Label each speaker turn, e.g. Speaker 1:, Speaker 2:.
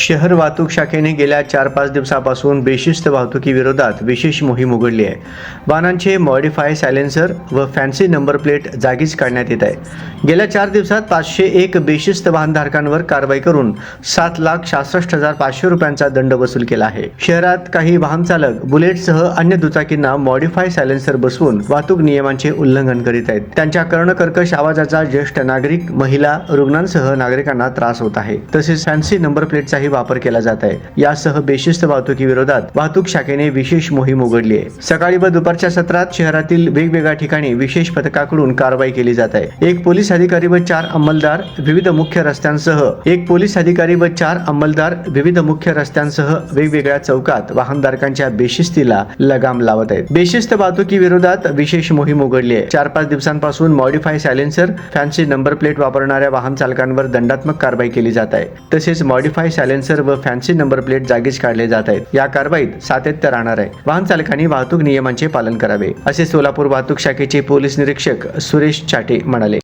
Speaker 1: शहर वाहतूक शाखेने गेल्या चार पाच दिवसापासून बेशिस्त वाहतुकीविरोधात विशेष मोहीम उघडली आहे. वाहनांचे मॉडिफाय सायलेन्सर व फॅन्सी नंबर प्लेट जागीच काढण्यात येत आहे. गेल्या चार दिवसात पाचशे एक बेशिस्त वाहनधारकांवर कारवाई करून सात लाख सहासष्ट हजार पाचशे रुपयांचा दंड वसूल केला आहे. शहरात काही वाहन चालक बुलेटसह अन्य दुचाकींना मॉडिफाय सायलेन्सर बसवून वाहतूक नियमांचे उल्लंघन करीत आहेत. त्यांच्या कर्णकर्कश आवाजाचा ज्येष्ठ नागरिक महिला रुग्णांसह नागरिकांना त्रास होत आहे. तसेच फॅन्सी नंबर प्लेटचाही वापर केला जात आहे. यासह बेशिस्त वाहतुकी विरोधात वाहतूक शाखेने विशेष मोहीम उघडली आहे. सकाळी व दुपारच्या सत्रात शहरातील वेगवेगळ्या ठिकाणी विशेष पथकाकडून कारवाई केली जात आहे. एक पोलीस अधिकारी व चार अंमलदार विविध मुख्य रस्त्यांसह एक पोलीस अधिकारी व चार अंमलदार विविध मुख्य रस्त्यांसह वेगवेगळ्या चौकात वाहनधारकांच्या बेशिस्तीला लगाम लावत आहेत. बेशिस्त वाहतुकी विरोधात विशेष मोहीम उघडली आहे. चार पाच दिवसांपासून modify silencer fancy number plate वापरणाऱ्या वाहन चालकांवर दंडात्मक कारवाई केली जात आहे. तसेच मॉडिफाय सायलेन्सर व फॅन्सी नंबर प्लेट जागीच काढले जात आहेत. या कारवाईत सातत्य राहणार आहे. वाहन चालकांनी वाहतूक नियमांचे पालन करावे असे सोलापूर वाहतूक शाखेचे पोलीस निरीक्षक सुरेश चाटे म्हणाले.